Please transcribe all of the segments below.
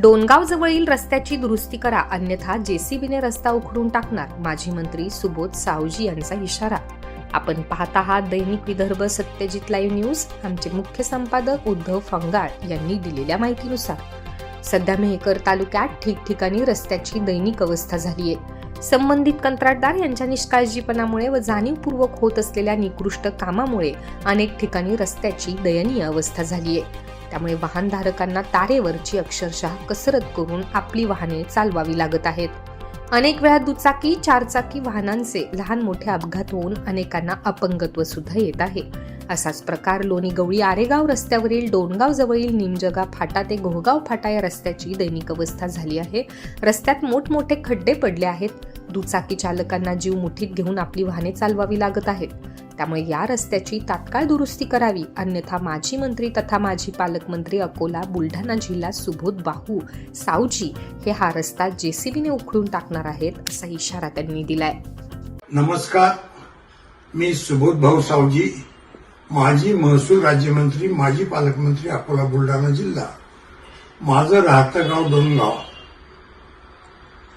डोनगाव जवळील रस्त्याची दुरुस्ती करा अन्यथा जेसीबीने रस्ता उखडून टाकणार माजी मंत्री सुबोध सावजी यांचा इशारा. आपण पाहत आहात दैनिक विदर्भ सत्यजित लाईव्ह न्यूज. आमचे मुख्य संपादक उद्धव फंगाळ यांनी दिलेल्या माहितीनुसार सध्या मेहकर तालुक्यात ठिकठिकाणी रस्त्याची दैनिक अवस्था झाली आहे संबंधित कंत्राटदार यांच्या निष्काळजीपणामुळे व जाणीवपूर्वक होत असलेल्या निकृष्ट कामामुळे अनेक ठिकाणी रस्त्याची दयनीय अवस्था झाली आहे त्यामुळे वाहनधारकांना तारेवरची अक्षरशः कसरत करून आपली वाहने चालवावी लागत आहेत. अनेक वेळा दुचाकी चारचाकी वाहनांचे लहान मोठे अपघात होऊन अनेकांना अपंगत्व सुद्धा येत आहे. असाच प्रकार लोणी गवळी आरेगाव रस्त्यावरील डोणगाव जवळील निमजगा फाटा ते घोगाव फाटा या रस्त्याची दैनिक अवस्था झाली आहे. रस्त्यात मोठमोठे खड्डे पडले आहेत. दुचाकी चालकांना जीव मुठीत घेऊन आपली वाहने चालवावी लागत आहेत. त्यामुळे या रस्त्याची तात्काळ दुरुस्ती करावी. अन्यथा माजी मंत्री तथा माजी पालकमंत्री अकोला बुलढाणा जिल्हा सुबोध बाहू सावजी हे हा रस्ता जेसीबीने उखडून टाकणार आहेत असा इशारा त्यांनी दिलाय. नमस्कार. मी सुबोध भाऊ सावजी माजी महसूल राज्यमंत्री माजी पालकमंत्री अकोला बुलढाणा जिल्हा. माझं राहतं गाव डोणगाव.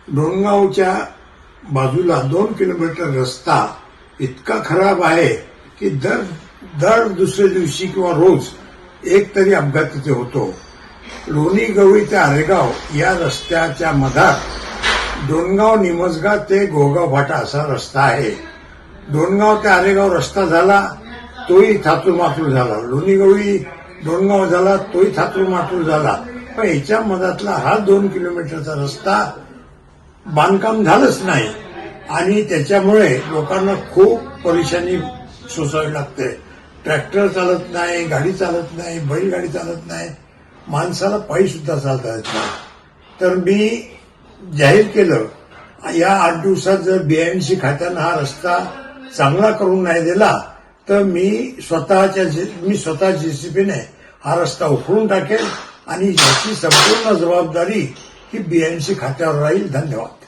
डोणगावच्या बाजूला दोन किलोमीटर रस्ता इतका खराब आहे की दर दर दुसऱ्या दिवशी किंवा रोज एक तरी अपघात तिथे होतो. लोणी गवळी ते आरेगाव या रस्त्याच्या मधात डोणगाव निमजगा ते गोगाव फाटा असा रस्ता आहे. डोणगाव ते आरेगाव रस्ता झाला तोही थातूर मातूर झाला. लोणी गवळी डोणगाव झाला तोही थातूर मातूर झाला. पण याच्या मधातला हा दोन किलोमीटरचा रस्ता बांधकाम झालंच नाही. आणि त्याच्यामुळे लोकांना खूप परेशानी सोसावी लागते. ट्रॅक्टर चालत नाही गाडी चालत नाही बैलगाडी चालत नाही माणसाला पायी सुद्धा चालता येत नाही. तर मी जाहीर केलं या आठ दिवसात जर बीएमसी खात्यानं हा रस्ता चांगला करून नाही दिला तर मी स्वतःच्या जे- मी स्वतः जेसीबीने हा रस्ता उखडून टाकेल आणि याची संपूर्ण जबाबदारी ही बीएमसी खात्यावर राहील. धन्यवाद.